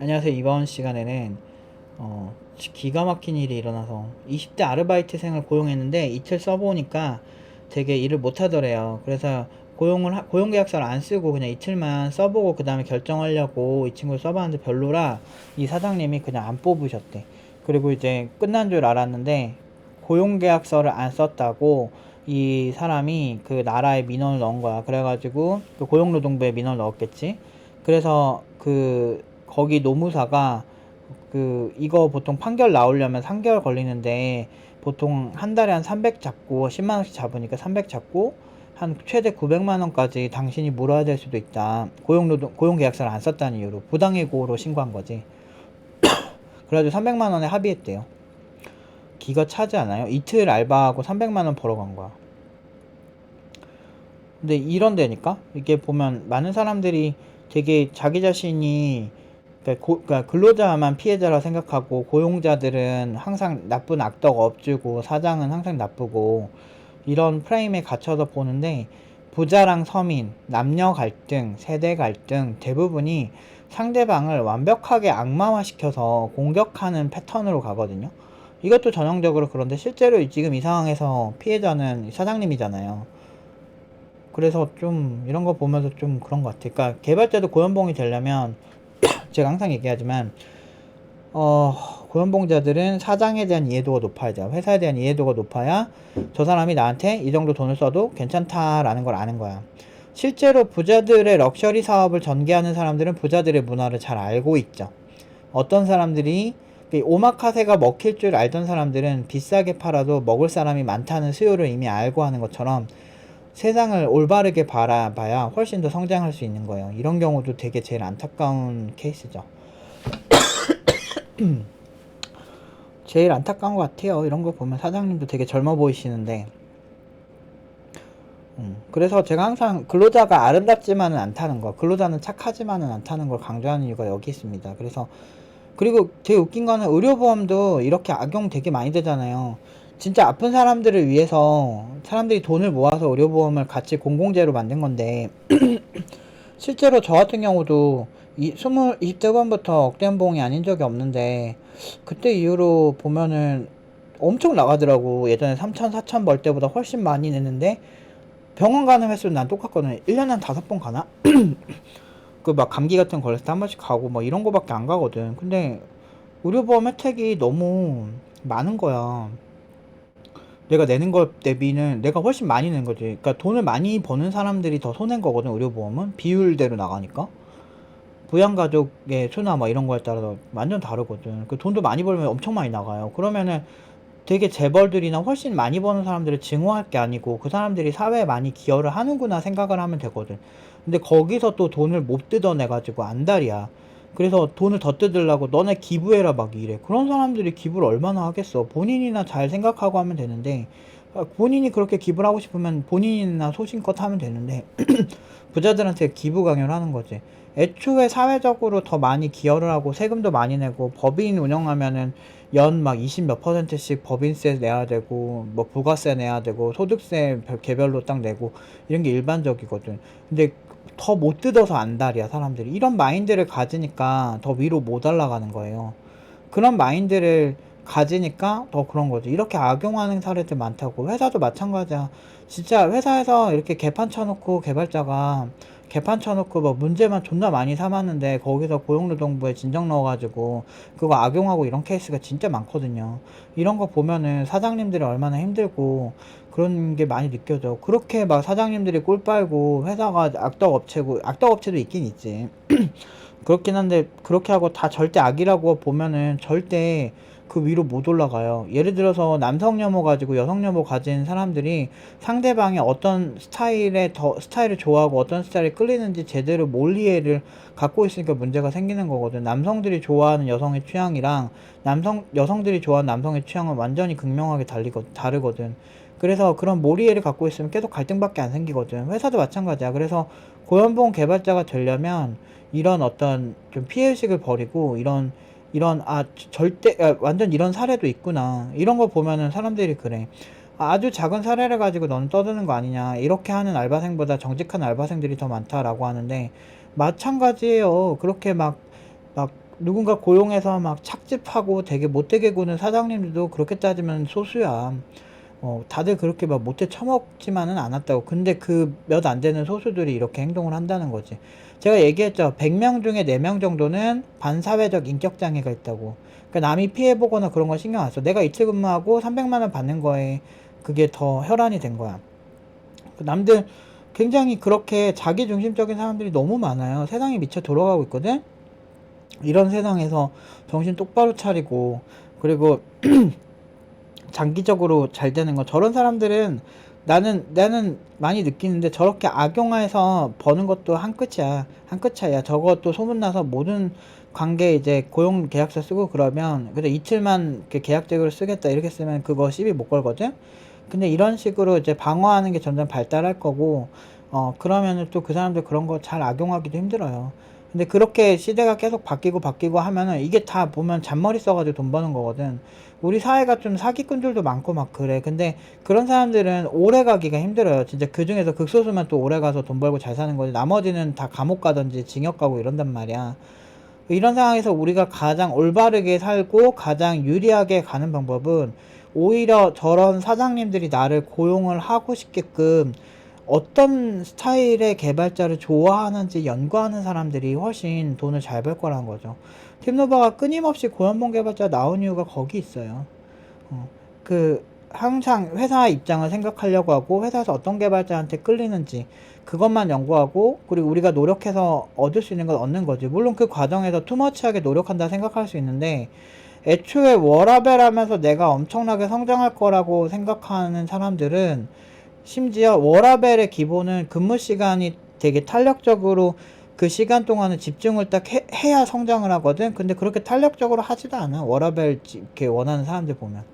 안녕하세요. 이번 시간에는 어, 기가 막힌 일이 일어나서 20대 아르바이트생을 고용했는데 이틀 써보니까 되게 일을 못하더래요. 그래서 고용을 하- 고용 계약서를 안 쓰고 그냥 이틀만 써보고 그 다음에 결정하려고 이 친구를 써봤는데 별로라 이 사장님이 그냥 안 뽑으셨대. 그리고 이제 끝난 줄 알았는데 고용 계약서를 안 썼다고 이 사람이 그 나라에 민원을 넣은 거야. 그래가지고 그 고용노동부에 민원을 넣었겠지. 그래서 그 거기 노무사가 그 이거 보통 판결 나오려면 3개월 걸리는데 보통 한 달에 한 300 잡고 10만 원씩 잡으니까 300 잡고 한 최대 900만 원까지 당신이 물어야 될 수도 있다. 고용노동 고용계약서를 안 썼다는 이유로 부당해고로 신고한 거지. 그래가지고 300만 원에 합의했대요. 기가 차지 않아요? 이틀 알바하고 300만 원 벌어간 거야. 근데 이런 데니까 이게 보면 많은 사람들이 되게 자기 자신이 그러니까, 고- 그러니까 근로자만 피해자라 생각하고 고용자들은 항상 나쁜 악덕 업주고 사장은 항상 나쁘고 이런 프레임에 갇혀서 보는데 부자랑 서민, 남녀 갈등, 세대 갈등 대부분이 상대방을 완벽하게 악마화시켜서 공격하는 패턴으로 가거든요. 이것도 전형적으로 그런데 실제로 지금 이 상황에서 피해자는 사장님이잖아요. 그래서 좀 이런 거 보면서 좀 그런 것 같아. 그러니까 개발자도 고연봉이 되려면 제가 항상 얘기하지만 어 고연봉자들은 사장에 대한 이해도가 높아야 돼요. 회사에 대한 이해도가 높아야 저 사람이 나한테 이 정도 돈을 써도 괜찮다라는 걸 아는 거야. 실제로 부자들의 럭셔리 사업을 전개하는 사람들은 부자들의 문화를 잘 알고 있죠. 어떤 사람들이 이 오마카세가 먹힐 줄 알던 사람들은 비싸게 팔아도 먹을 사람이 많다는 수요를 이미 알고 하는 것처럼 세상을 올바르게 바라봐야 훨씬 더 성장할 수 있는 거예요. 이런 경우도 되게 제일 안타까운 케이스죠. 제일 안타까운 것 같아요. 이런 거 보면 사장님도 되게 젊어 보이시는데. 음, 그래서 제가 항상 근로자가 아름답지만은 않다는 거, 근로자는 착하지만은 않다는 걸 강조하는 이유가 여기 있습니다. 그래서 그리고 되게 웃긴 거는 의료보험도 이렇게 악용 되게 많이 되잖아요. 진짜 아픈 사람들을 위해서 사람들이 돈을 모아서 의료보험을 같이 공공재로 만든 건데 실제로 저 같은 경우도 이, 20, 20대 후반부터 억대 연봉이 아닌 적이 없는데 그때 이후로 보면은 엄청 나가더라고. 예전에 3천, 4천 벌 때보다 훨씬 많이 냈는데 병원 가는 횟수는 난 똑같거든. 1년에 한 다섯 번 가나? 그 막 감기 같은 거 걸렸을 때 한 번씩 가고 뭐 이런 거밖에 안 가거든. 근데 의료보험 혜택이 너무 많은 거야. 내가 내는 것 대비는 내가 훨씬 많이 낸 거지. 그러니까 돈을 많이 버는 사람들이 더 손해인 거거든, 의료보험은. 비율대로 나가니까. 부양가족의 수나 뭐 이런 거에 따라서 완전 다르거든. 그 돈도 많이 벌면 엄청 많이 나가요. 그러면은 되게 재벌들이나 훨씬 많이 버는 사람들을 증오할 게 아니고 그 사람들이 사회에 많이 기여를 하는구나 생각을 하면 되거든. 근데 거기서 또 돈을 못 뜯어내가지고 안달이야. 그래서 돈을 더 뜯으려고 너네 기부해라 막 이래. 그런 사람들이 기부를 얼마나 하겠어. 본인이나 잘 생각하고 하면 되는데 아, 본인이 그렇게 기부를 하고 싶으면 본인이나 소신껏 하면 되는데 부자들한테 기부 강요를 하는 거지. 애초에 사회적으로 더 많이 기여를 하고 세금도 많이 내고 법인 운영하면은 연 막 20 몇 퍼센트씩 법인세 내야 되고 뭐 부가세 내야 되고 소득세 별- 개별로 딱 내고 이런 게 일반적이거든. 근데 더 못 뜯어서 안달이야 사람들이. 이런 마인드를 가지니까 더 위로 못 올라가는 거예요. 그런 마인드를 가지니까 더 그런 거지. 이렇게 악용하는 사례들 많다고. 회사도 마찬가지야. 진짜 회사에서 이렇게 개판 쳐놓고 개발자가 개판 쳐놓고 뭐 문제만 존나 많이 삼았는데 거기서 고용노동부에 진정 넣어가지고 그거 악용하고 이런 케이스가 진짜 많거든요. 이런 거 보면은 사장님들이 얼마나 힘들고 그런 게 많이 느껴져. 그렇게 막 사장님들이 꿀 빨고 회사가 악덕 업체고 악덕 업체도 있긴 있지. 그렇긴 한데 그렇게 하고 다 절대 악이라고 보면은 절대 그 위로 못 올라가요. 예를 들어서 남성 혐오 가지고 여성 혐오 가진 사람들이 상대방의 어떤 스타일에 더 스타일을 좋아하고 어떤 스타일에 끌리는지 제대로 몰 이해를 갖고 있으니까 문제가 생기는 거거든. 남성들이 좋아하는 여성의 취향이랑 남성 여성들이 좋아하는 남성의 취향은 완전히 극명하게 달리거 다르거든. 그래서 그런 몰이해를 갖고 있으면 계속 갈등밖에 안 생기거든. 회사도 마찬가지야. 그래서 고연봉 개발자가 되려면 이런 어떤 좀 피해의식을 버리고 이런 이런 아 절대 아, 완전 이런 사례도 있구나 이런 거 보면은 사람들이 그래 아, 아주 작은 사례를 가지고 너는 떠드는 거 아니냐 이렇게 하는 알바생보다 정직한 알바생들이 더 많다라고 하는데 마찬가지예요 그렇게 막막 누군가 고용해서 막 착즙하고 되게 못되게 구는 사장님들도 그렇게 따지면 소수야. 어, 다들 그렇게 막 못돼 처먹지만은 않았다고. 근데 그 몇 안 되는 소수들이 이렇게 행동을 한다는 거지. 제가 얘기했죠. 100명 중에 4명 정도는 반사회적 인격장애가 있다고. 그러니까 남이 피해보거나 그런 거 신경 안 써. 내가 이틀 근무하고 300만 원 받는 거에 그게 더 혈안이 된 거야. 그 남들 굉장히 그렇게 자기중심적인 사람들이 너무 많아요. 세상이 미쳐 돌아가고 있거든? 이런 세상에서 정신 똑바로 차리고, 그리고 장기적으로 잘 되는 거. 저런 사람들은 나는, 나는 많이 느끼는데 저렇게 악용해서 버는 것도 한 끝이야. 한 끝 차이야. 저것도 소문나서 모든 관계 이제 고용 계약서 쓰고 그러면, 그래 이틀만 이렇게 계약적으로 쓰겠다 이렇게 쓰면 그거 시비 못 걸거든? 근데 이런 식으로 이제 방어하는 게 점점 발달할 거고, 어, 그러면은 또 그 사람들 그런 거 잘 악용하기도 힘들어요. 근데 그렇게 시대가 계속 바뀌고 바뀌고 하면은 이게 다 보면 잔머리 써가지고 돈 버는 거거든. 우리 사회가 좀 사기꾼들도 많고 막 그래. 근데 그런 사람들은 오래 가기가 힘들어요. 진짜 그 중에서 극소수만 또 오래 가서 돈 벌고 잘 사는 거지. 나머지는 다 감옥 가든지 징역 가고 이런단 말이야. 이런 상황에서 우리가 가장 올바르게 살고 가장 유리하게 가는 방법은 오히려 저런 사장님들이 나를 고용을 하고 싶게끔 어떤 스타일의 개발자를 좋아하는지 연구하는 사람들이 훨씬 돈을 잘 벌 거라는 거죠. 팀노바가 끊임없이 고연봉 개발자 나온 이유가 거기 있어요. 어, 그 항상 회사 입장을 생각하려고 하고 회사에서 어떤 개발자한테 끌리는지 그것만 연구하고 그리고 우리가 노력해서 얻을 수 있는 걸 얻는 거지. 물론 그 과정에서 투머치하게 노력한다 생각할 수 있는데 애초에 워라벨 하면서 내가 엄청나게 성장할 거라고 생각하는 사람들은 심지어 워라벨의 기본은 근무 시간이 되게 탄력적으로 그 시간 동안은 집중을 딱 해, 해야 성장을 하거든. 근데 그렇게 탄력적으로 하지도 않아. 워라벨 지- 이렇게 원하는 사람들 보면.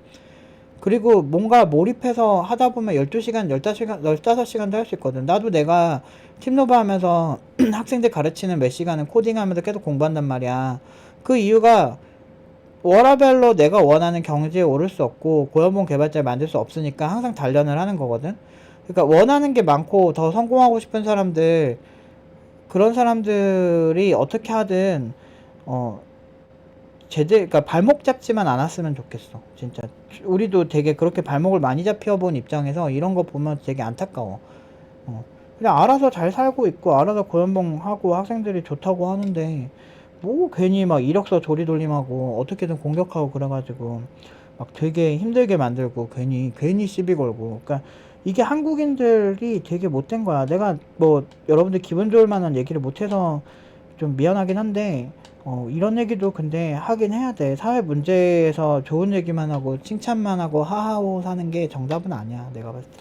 그리고 뭔가 몰입해서 하다 보면 12시간, 15시간, 15시간도 할 수 있거든. 나도 내가 팀노바 하면서 학생들 가르치는 몇 시간은 코딩하면서 계속 공부한단 말이야. 그 이유가 워라벨로 내가 원하는 경지에 오를 수 없고 고연봉 개발자를 만들 수 없으니까 항상 단련을 하는 거거든. 그러니까 원하는 게 많고 더 성공하고 싶은 사람들 그런 사람들이 어떻게 하든 어 제대 그러니까 발목 잡지만 않았으면 좋겠어. 진짜 우리도 되게 그렇게 발목을 많이 잡혀 본 입장에서 이런 거 보면 되게 안타까워. 어. 그냥 알아서 잘 살고 있고 알아서 고연봉 하고 학생들이 좋다고 하는데 뭐 괜히 막 이력서 조리돌림하고 어떻게든 공격하고 그래가지고 막 되게 힘들게 만들고 괜히 괜히 시비 걸고 그러니까 이게 한국인들이 되게 못된 거야. 내가 뭐 여러분들 기분 좋을 만한 얘기를 못해서 좀 미안하긴 한데 어 이런 얘기도 근데 하긴 해야 돼. 사회 문제에서 좋은 얘기만 하고 칭찬만 하고 하하호 사는 게 정답은 아니야. 내가 봤을 때.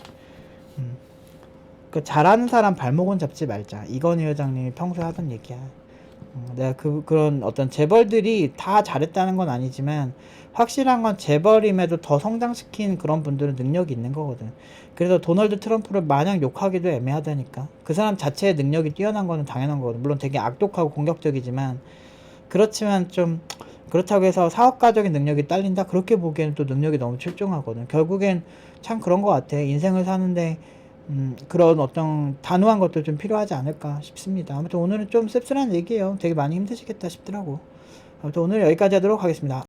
음. 그 잘하는 사람 발목은 잡지 말자. 이건희 회장님이 평소에 하던 얘기야. 어, 내가 그, 그런 어떤 재벌들이 다 잘했다는 건 아니지만 확실한 건 재벌임에도 더 성장시킨 그런 분들은 능력이 있는 거거든. 그래서 도널드 트럼프를 마냥 욕하기도 애매하다니까. 그 사람 자체의 능력이 뛰어난 거는 당연한 거거든. 물론 되게 악독하고 공격적이지만 그렇지만 좀 그렇다고 해서 사업가적인 능력이 딸린다? 그렇게 보기에는 또 능력이 너무 출중하거든. 결국엔 참 그런 거 같아. 인생을 사는데 음, 그런 어떤 단호한 것도 좀 필요하지 않을까 싶습니다. 아무튼 오늘은 좀 씁쓸한 얘기예요. 되게 많이 힘드시겠다 싶더라고. 아무튼 오늘 여기까지 하도록 하겠습니다.